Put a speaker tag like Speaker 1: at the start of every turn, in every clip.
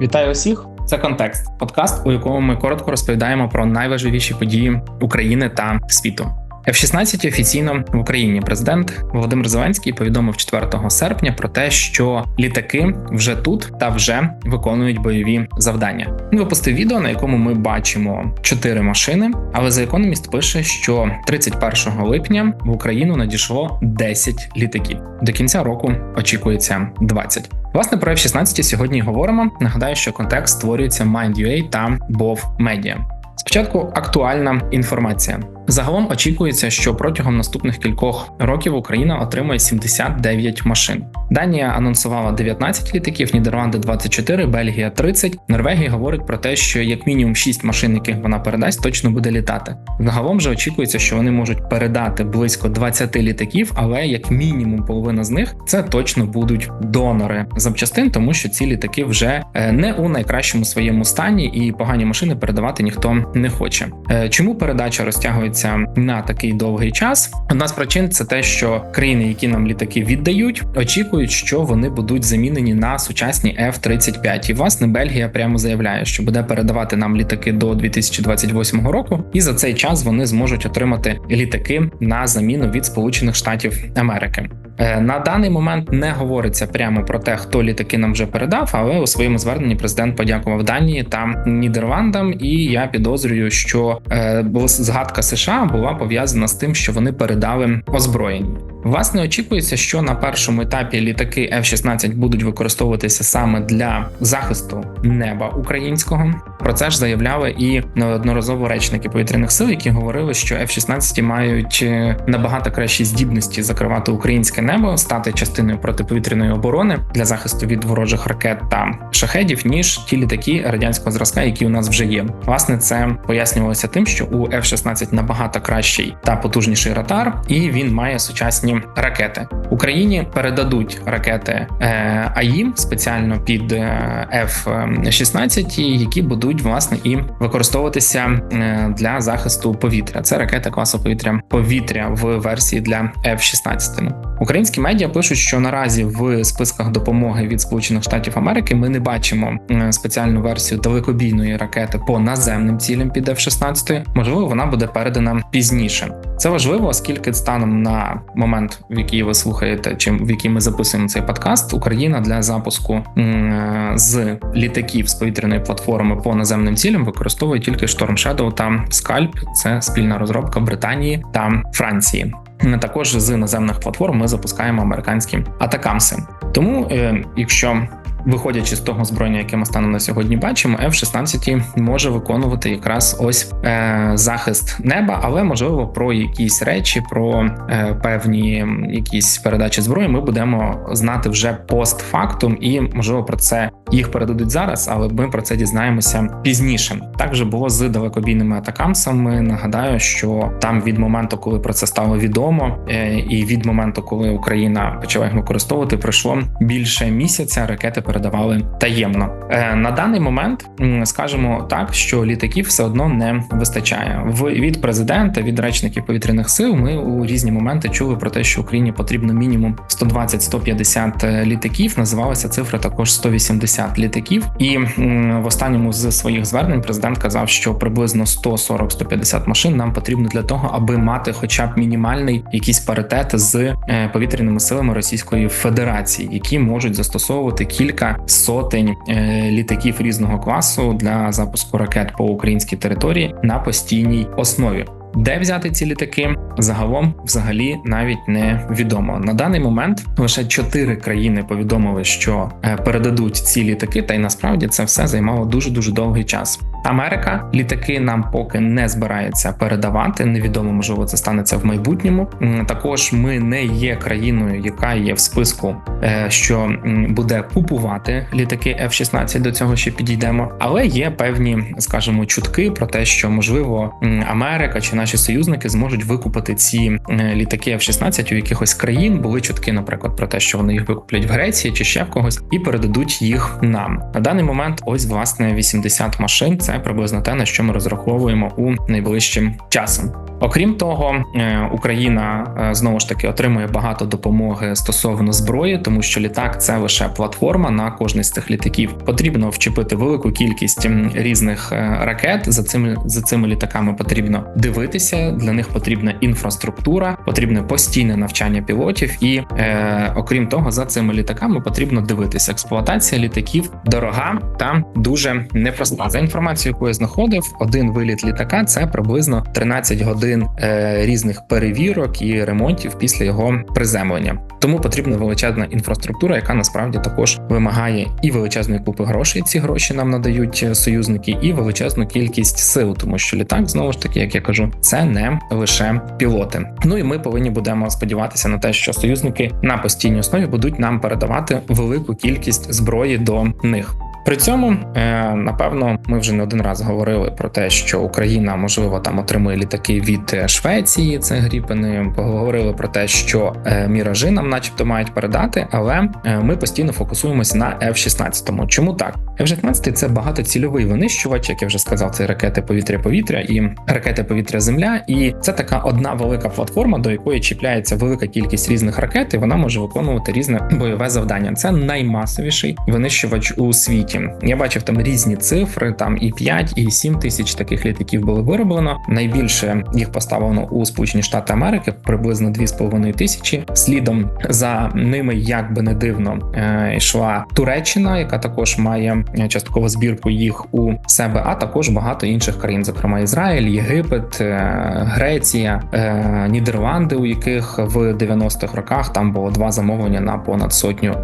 Speaker 1: Вітаю усіх! Це контекст подкаст, у якому ми коротко розповідаємо про найважливіші події України та світу. F-16 офіційно в Україні президент Володимир Зеленський повідомив 4 серпня про те, що літаки вже тут та вже виконують бойові завдання. Він випустив відео, на якому ми бачимо чотири машини. Але за економіст пише, що 31 липня в Україну надійшло 10 літаків. До кінця року очікується 20. Власне про F-16 сьогодні говоримо. Нагадаю, що контекст створюється Mind.ua та BOV Media. Спочатку актуальна інформація. Загалом очікується, що протягом наступних кількох років Україна отримає 79 машин. Данія анонсувала 19 літаків, Нідерланди 24, Бельгія 30. Норвегія говорить про те, що як мінімум 6 машин, яких вона передасть, точно буде літати. Загалом же очікується, що вони можуть передати близько 20 літаків, але як мінімум половина з них це точно будуть донори запчастин, тому що ці літаки вже е, не у найкращому своєму стані, і погані машини передавати ніхто не хоче. Е, чому передача розтягується? На такий довгий час. Одна з причин це те, що країни, які нам літаки віддають, очікують, що вони будуть замінені на сучасні F-35. І власне Бельгія прямо заявляє, що буде передавати нам літаки до 2028 року, і за цей час вони зможуть отримати літаки на заміну від Сполучених Штатів Америки. Е, на даний момент не говориться прямо про те, хто літаки нам вже передав, але у своєму зверненні президент подякував Данії та Нідерландам. І я підозрюю, що е, згадка США була пов'язана з тим, що вони передали озброєння. Власне, очікується, що на першому етапі літаки F-16 будуть використовуватися саме для захисту неба українського. Про це ж заявляли і неодноразово речники повітряних сил, які говорили, що F-16 мають е, набагато кращі здібності закривати українське небо, стати частиною протиповітряної оборони для захисту від ворожих ракет та шахедів, ніж ті літаки радянського зразка, які у нас вже є. Власне, це пояснювалося тим, що у F-16 набагато кращий та потужніший радар, і він має сучасні ракети. Україні передадуть ракети е, АІМ спеціально під е, F-16, які будуть власне і використовуватися е, для захисту повітря. Це ракети класу повітря повітря в версії для F-16. Українські медіа пишуть, що наразі в списках допомоги від Сполучених Штатів Америки ми не бачимо спеціальну версію далекобійної ракети по наземним цілям під F-16. Можливо, вона буде передана пізніше. Це важливо, оскільки станом на момент момент, в який ви слухаєте, чи в який ми записуємо цей подкаст, Україна для запуску з літаків з повітряної платформи по наземним цілям використовує тільки Storm Shadow та Scalp. Це спільна розробка Британії та Франції. Також з наземних платформ ми запускаємо американські атакамси. Тому, е, якщо Виходячи з того зброєння, яке ми станом на сьогодні бачимо, F-16 може виконувати якраз ось е, захист неба, але можливо про якісь речі, про е, певні якісь передачі зброї, ми будемо знати вже постфактум, і можливо про це їх передадуть зараз, але ми про це дізнаємося пізніше. Так було з далекобійними атакамсами. Нагадаю, що там від моменту, коли про це стало відомо, е, і від моменту, коли Україна почала їх використовувати, пройшло більше місяця. Ракети передавали таємно. Е, на даний момент скажемо так, що літаків все одно не вистачає. В від президента, від речників повітряних сил, ми у різні моменти чули про те, що Україні потрібно мінімум 120-150 е, літаків. Називалася цифра також 180 літаків. І в останньому з своїх звернень президент казав, що приблизно 140-150 машин нам потрібно для того, аби мати, хоча б мінімальний якийсь паритет з е, повітряними силами Російської Федерації, які можуть застосовувати кілька кілька сотень е, літаків різного класу для запуску ракет по українській території на постійній основі. Де взяти ці літаки загалом взагалі навіть не відомо. На даний момент лише чотири країни повідомили, що е, передадуть ці літаки, та й насправді це все займало дуже дуже довгий час. Америка літаки нам поки не збирається передавати. Невідомо, можливо, це станеться в майбутньому. Також ми не є країною, яка є в списку, е, що буде купувати літаки F-16, До цього ще підійдемо. Але є певні, скажімо, чутки про те, що можливо Америка чи наші союзники зможуть викупити ці е, літаки F-16 у якихось країн. Були чутки, наприклад, про те, що вони їх викуплять в Греції чи ще в когось, і передадуть їх нам на даний момент. Ось власне 80 машин. Це приблизно те, на що ми розраховуємо у найближчим часом. Окрім того, е, Україна е, знову ж таки отримує багато допомоги стосовно зброї, тому що літак це лише платформа на кожний з цих літаків. Потрібно вчепити велику кількість різних е, ракет. За цими за цими літаками потрібно дивитися. Для них потрібна інфраструктура, потрібне постійне навчання пілотів, і е, окрім того, за цими літаками потрібно дивитися. Експлуатація літаків дорога та дуже непроста. За інформацією, яку я знаходив, один виліт літака це приблизно 13 годин е, різних перевірок і ремонтів після його приземлення. Тому потрібна величезна інфраструктура, яка насправді також вимагає і величезної купи грошей. Ці гроші нам надають е, союзники, і величезну кількість сил, тому що літак знову ж таки, як я кажу, це не лише пілоти. Ну і ми повинні будемо сподіватися на те, що союзники на постійній основі будуть нам передавати велику кількість зброї до них. При цьому, е, напевно, ми вже не один раз говорили про те, що Україна можливо там отримує літаки від е, Швеції. Це гріпени. Поговорили про те, що е, міражі нам, начебто, мають передати, але ми постійно фокусуємося на F-16. Чому так? F-16 – це багатоцільовий винищувач, як я вже сказав, це ракети повітря-повітря і ракети повітря-земля. І це така одна велика платформа, до якої чіпляється велика кількість різних ракет, і вона може виконувати різне бойове завдання. Це наймасовіший винищувач у світі. Я бачив там різні цифри, там і 5, і 7 тисяч таких літаків було вироблено. Найбільше їх поставлено у Сполучені Штати Америки, приблизно 2,5 тисячі. Слідом за ними, як би не дивно, е, йшла Туреччина, яка також має е, частково збірку їх у себе, а також багато інших країн, зокрема Ізраїль, Єгипет, е, Греція, Нідерланди, у яких в 90-х роках там було два замовлення на понад сотню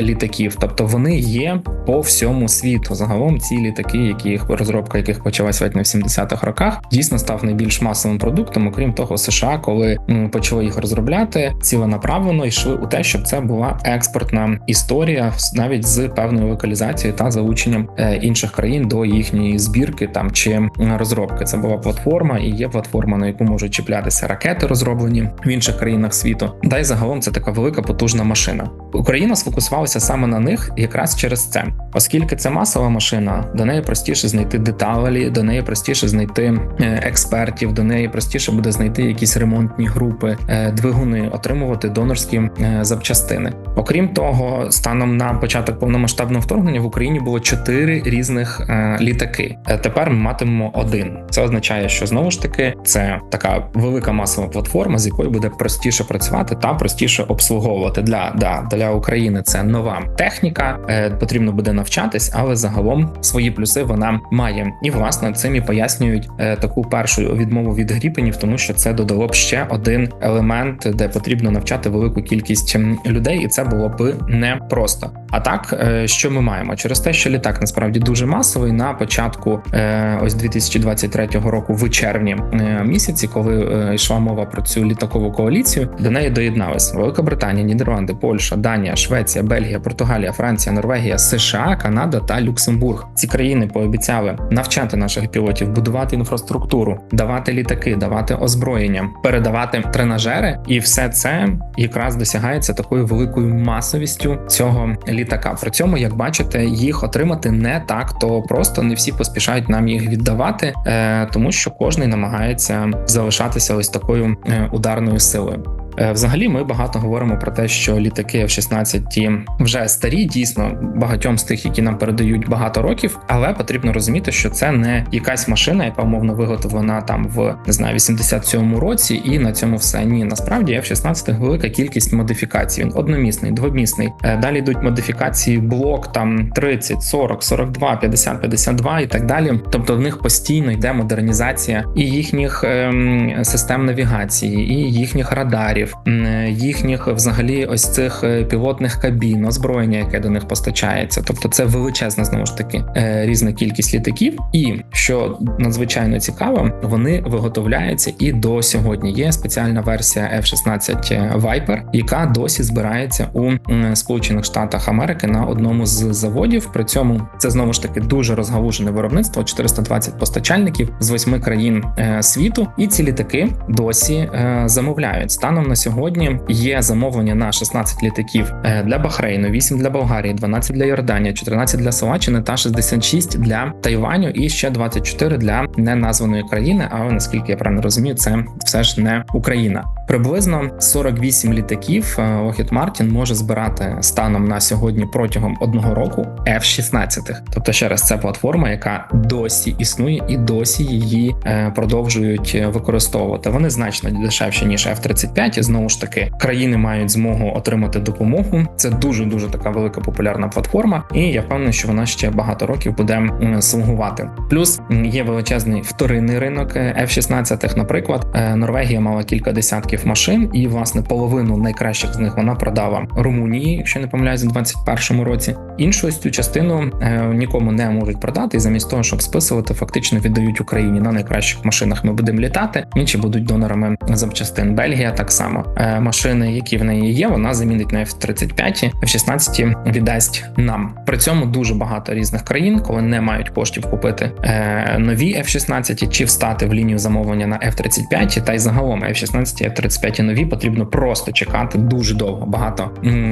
Speaker 1: літаків. Тобто вони є по всьому світу. Загалом ці літаки, які розробка яких почалась ледь не в 70-х роках, дійсно став найбільш масовим продуктом. Окрім того, США, коли почали їх розробляти, ціленаправлено йшли у те, щоб це була експортна історія, навіть з певною локалізацією та залученням е, інших країн до їхньої збірки там чи розробки. Це була платформа і є платформа, на яку можуть чіплятися ракети, розроблені в інших країнах світу. Да й загалом це така велика потужна машина. Україна сфокусувалася саме на них якраз через це, оскільки це масова машина, до неї простіше знайти деталі, до неї простіше знайти е, експертів, до неї простіше буде знайти якісь ремонтні групи, е, двигуни, отримувати донорські е, запчастини. Окрім того, станом на початок повномасштабного вторгнення в Україні було чотири різних літаки. Тепер ми матимемо один. Це означає, що знову ж таки це така велика масова платформа, з якою буде простіше працювати та простіше обслуговувати для да, для України. Це нова техніка, потрібно буде навчатись, але загалом свої плюси вона має. І власне цим і пояснюють е, таку першу відмову від гріпенів, тому що це додало б ще один елемент, де потрібно навчати велику кількість людей, і це було б непросто. А так, е, що ми маємо через те, що літак насправді дуже масовий на початку е, ось 2023 року, в червні е, місяці, коли йшла мова про цю літакову коаліцію, до неї доєдналися Велика Британія, Нідерланди, Польща, Данія, Швеція, Бельгія, Португалія, Франція, Норвегія, США, Канада та Люксембург. Ці країни пообіцяли навчати наших пілотів, будувати інфраструктуру, давати літаки, давати озброєння, передавати тренажери, і все це якраз досягається такою великою масовістю цього літака. При цьому, як бачите, їх отримати не так, то просто не всі поспішають нам їх віддавати, е, тому що кожний намагається залишатися ось такою е, ударною силою. Е, Взагалі, ми багато говоримо про те, що літаки F-16 ті вже старі, дійсно багатьом з тих, які нам передають багато років, але потрібно розуміти, що це не якась машина, яка умовно виготовлена там в не знаю 87-му році, і на цьому все. Ні, насправді F-16 велика кількість модифікацій. Він одномісний, двомісний. Е, Далі йдуть модифікації блок там 30, 40, 42, 50, 52 і так далі. Тобто в них постійно йде модернізація і їхніх ем, систем навігації, і їхніх радарів, е, їхніх взагалі ось цих е, пілотних кабін, озброєння, яке до них постачається. Тобто, це величезна знову ж таки е, різна кількість літаків. І що надзвичайно цікаво, вони виготовляються і до сьогодні. Є спеціальна версія F-16 Viper, яка досі збирається у Сполучених Штатах Америки на одному з заводів. При цьому це знову ж таки дуже розгалужене виробництво 420 постачальників з восьми країн е, світу, і ці літаки досі замовляють станом на сьогодні є замовлення на 16 літаків е, для Бахрейну, 8 для Болгарії, 12 для Йорданії, 14 для Словаччини та 66 для Тайваню і ще 24 для неназваної країни. Але наскільки я правильно розумію, це все ж не Україна. Приблизно 48 літаків е, Lockheed Martin може збирати станом на сьогодні протягом одного року F-16. Тобто, ще раз, це платформа, яка досі існує і досі її е, продовжують е, використовувати. Вони значно дешевші ніж F-35. І знову ж таки, країни мають змогу отримати допомогу. Це дуже дуже така велика популярна платформа, і я впевнений, що вона ще багато років буде слугувати. Плюс є величезний вторинний ринок F-16. Наприклад, Норвегія мала кілька десятків машин, і власне половину найкращих з них вона продала Румунії, якщо не помиляюсь, у 2021 році. Іншу цю частину е, нікому не можуть продати, і замість того, щоб списувати, фактично віддають Україні на найкращих машинах. Ми будемо літати. Інші будуть донорами запчастин. Бельгія так само е, машини, які в неї є, вона замінить на F-35, F-16 віддасть нам. При цьому дуже багато різних країн, коли не мають коштів купити е, нові F-16 чи встати в лінію замовлення на F-35, та й загалом F-16 і нові потрібно просто чекати дуже довго, багато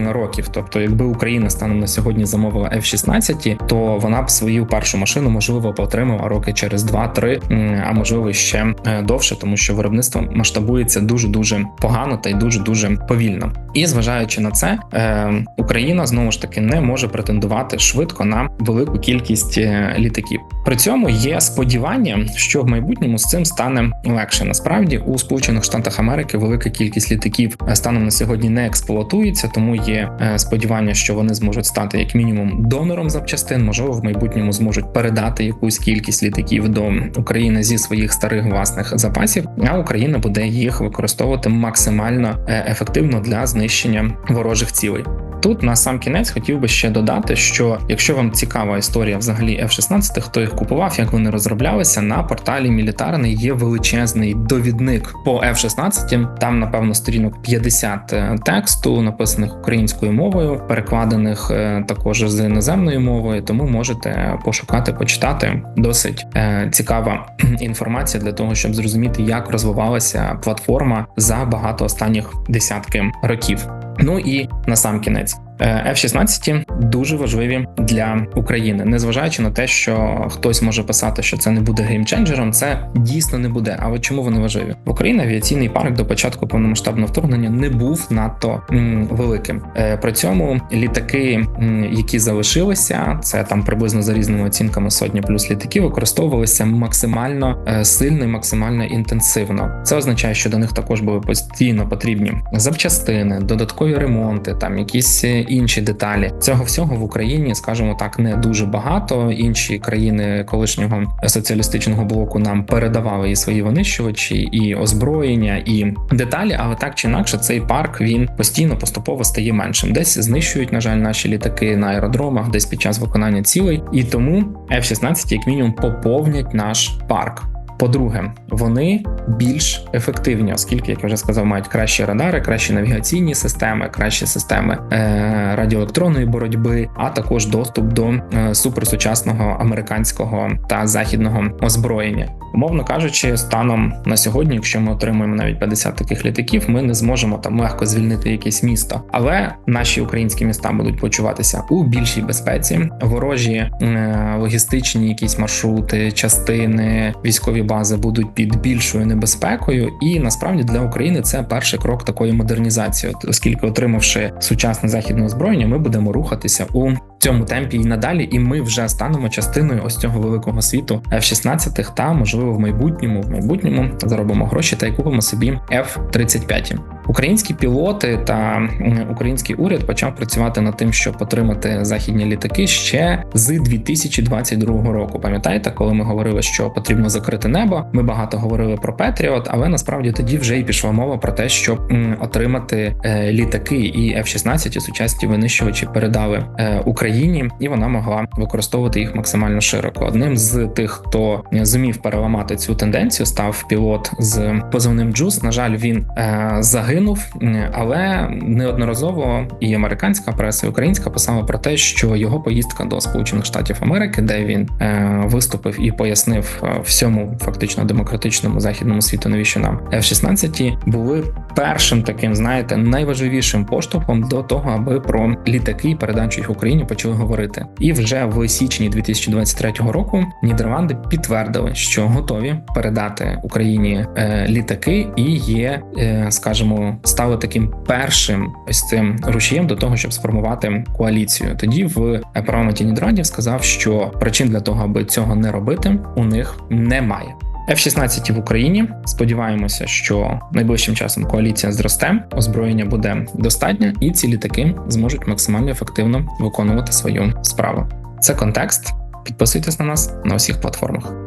Speaker 1: років. Тобто, якби Україна станом на сьогодні замовила F-16, то вона б свою першу машину можливо отримала роки через 2-3, а можливо ще е, довше, тому що виробництво масштабується дуже дуже погано та й дуже дуже повільно. І зважаючи на це, е, Україна знову ж таки не може претендувати швидко на велику кількість е, літаків. При цьому є сподівання, що в майбутньому з цим стане легше. Насправді у Сполучених Штатах Америки велика кількість літаків станом на сьогодні не експлуатується, тому є сподівання, що вони зможуть стати як мінімум донором запчастин. Можливо, в майбутньому зможуть передати якусь кількість літаків до України зі своїх старих власних запасів, а Україна буде їх використовувати максимально е, ефективно для знищення ворожих цілей. Тут на сам кінець хотів би ще додати, що якщо вам цікава історія взагалі F-16, хто їх купував, як вони розроблялися, на порталі Мілітарний є величезний довідник по F-16, Там, напевно, сторінок 50 е, тексту, написаних українською мовою, перекладених е, також з іноземною мовою. Тому можете пошукати, почитати. Досить е, цікава інформація для того, щоб зрозуміти, як розвивалася платформа за багато останніх десятки років. Ну і на сам кінець F-16 дуже важливі для України, незважаючи на те, що хтось може писати, що це не буде геймченджером, це дійсно не буде. Але чому вони важливі? В Україні авіаційний парк до початку повномасштабного вторгнення не був надто м, великим. Е, при цьому літаки, м, які залишилися, це там приблизно за різними оцінками сотні плюс літаків, використовувалися максимально е, сильно і максимально інтенсивно. Це означає, що до них також були постійно потрібні запчастини, додаткові ремонти, там якісь інші деталі. Цього всього в Україні, скажімо так, не дуже багато. Інші країни колишнього соціалістичного блоку нам передавали і свої винищувачі, і озброєння, і деталі. Але так чи інакше, цей парк він постійно поступово стає меншим. Десь знищують, на жаль, наші літаки на аеродромах, десь під час виконання цілей, і тому F-16 як мінімум поповнять наш парк. По-друге, вони більш ефективні, оскільки, як я вже сказав, мають кращі радари, кращі навігаційні системи, кращі системи е, радіоелектронної боротьби, а також доступ до е, суперсучасного американського та західного озброєння. Умовно кажучи, станом на сьогодні, якщо ми отримуємо навіть 50 таких літаків, ми не зможемо там легко звільнити якесь місто, але наші українські міста будуть почуватися у більшій безпеці. Ворожі е, логістичні якісь маршрути, частини, військові бази будуть під більшою небезпекою, і насправді для України це перший крок такої модернізації, оскільки, отримавши сучасне західне озброєння, ми будемо рухатися у цьому темпі і надалі, і ми вже станемо частиною ось цього великого світу F-16 та можливо в майбутньому в майбутньому заробимо гроші та й купимо собі F-35. Українські пілоти та український уряд почав працювати над тим, щоб отримати західні літаки ще з 2022 року. Пам'ятаєте, коли ми говорили, що потрібно закрити небо? Ми багато говорили про Петріот, але насправді тоді вже і пішла мова про те, щоб отримати е, літаки і F-16 і сучасні винищувачі передали е, Україні, і вона могла використовувати їх максимально широко. Одним з тих, хто зумів переламати цю тенденцію, став пілот з позивним Джус. На жаль, він е, загинув загинув, але неодноразово і американська преса, і українська писала про те, що його поїздка до Сполучених Штатів Америки, де він е, виступив і пояснив е, всьому фактично демократичному західному світу, навіщо нам F-16, були першим таким, знаєте, найважливішим поштовхом до того, аби про літаки і передачу їх Україні почали говорити. І вже в січні 2023 року Нідерланди підтвердили, що готові передати Україні е, літаки і є, е, скажімо, стали таким першим ось цим рушієм до того, щоб сформувати коаліцію. Тоді в парламенті Нідерландів сказав, що причин для того, аби цього не робити, у них немає. F-16 в Україні. Сподіваємося, що найближчим часом коаліція зросте, озброєння буде достатньо, і ці літаки зможуть максимально ефективно виконувати свою справу. Це контекст. Підписуйтесь на нас на усіх платформах.